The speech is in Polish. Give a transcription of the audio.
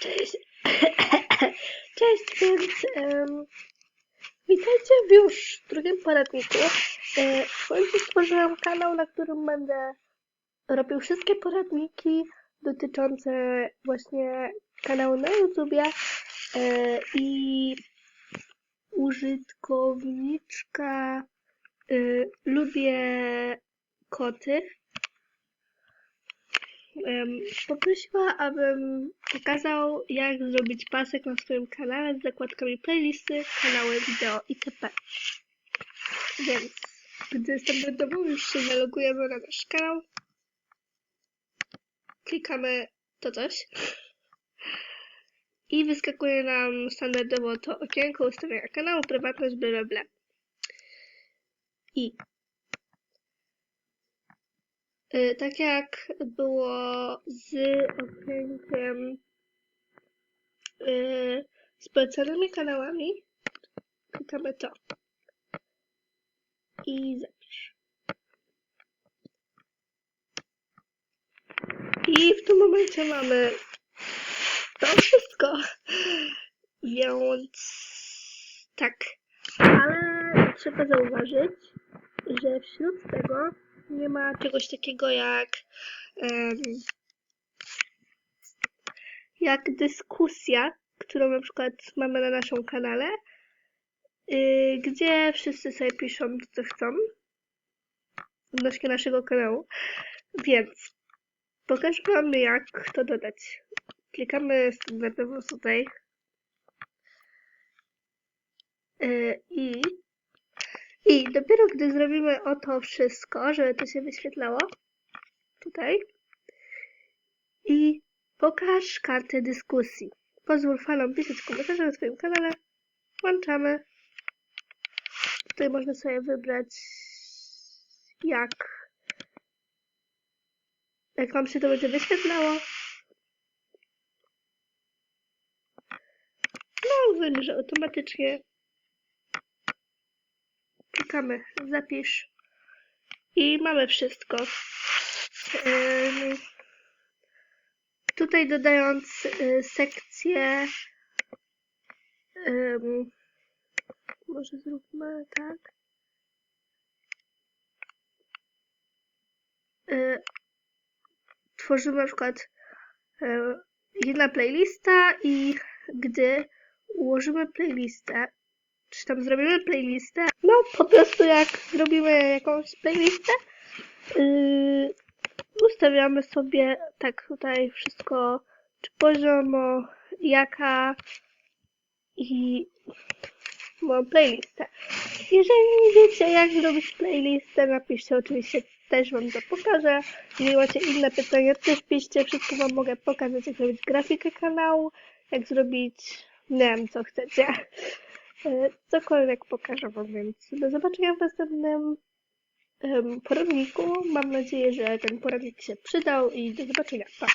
Cześć. Cześć, więc em, witajcie w już drugim poradniku. E, w końcu stworzyłam kanał, na którym będę robił wszystkie poradniki dotyczące właśnie kanału na YouTubie e, i użytkowniczka e, lubię koty poprosiła, abym pokazał, jak zrobić pasek na swoim kanale z zakładkami playlisty, kanały wideo itp. Więc, gdy standardowo już się zalogujemy na nasz kanał, klikamy to coś i wyskakuje nam standardowo to okienko ustawienia kanału, prywatność, bla bla bla. I Tak jak było z okienkiem y, z polecanymi kanałami, klikamy to i zapisz. I w tym momencie mamy to wszystko. Więc tak, ale trzeba zauważyć, że wśród tego nie ma czegoś takiego jak em, jak dyskusja, którą na przykład mamy na naszym kanale, yy, gdzie wszyscy sobie piszą co chcą odnośnie naszego kanału. Więc pokażę wam jak to dodać. Klikamy standardowo tutaj yy, i i dopiero gdy zrobimy o to wszystko, żeby to się wyświetlało, tutaj, i pokaż kartę dyskusji. Pozwól fanom pisać komentarze na swoim kanale. Włączamy. Tutaj można sobie wybrać jak jak wam się to będzie wyświetlało. No, że automatycznie klikamy zapisz i mamy wszystko. Tutaj dodając y, sekcję może zróbmy tak. Y, Tworzymy na przykład y, jedna playlista i gdy ułożymy playlistę, czy tam zrobimy playlistę. No, po prostu jak zrobimy jakąś playlistę, yy, ustawiamy sobie tak tutaj wszystko, czy poziomo, jaka i moją playlistę. Jeżeli nie wiecie, jak zrobić playlistę, napiszcie oczywiście, też Wam to pokażę. Jeżeli macie inne pytania, też piszcie, wszystko Wam mogę pokazać, jak zrobić grafikę kanału, jak zrobić, nie wiem, co chcecie. E, cokolwiek pokażę Wam, więc do zobaczenia w następnym poradniku. Mam nadzieję, że ten poradnik się przydał i do zobaczenia. Pa!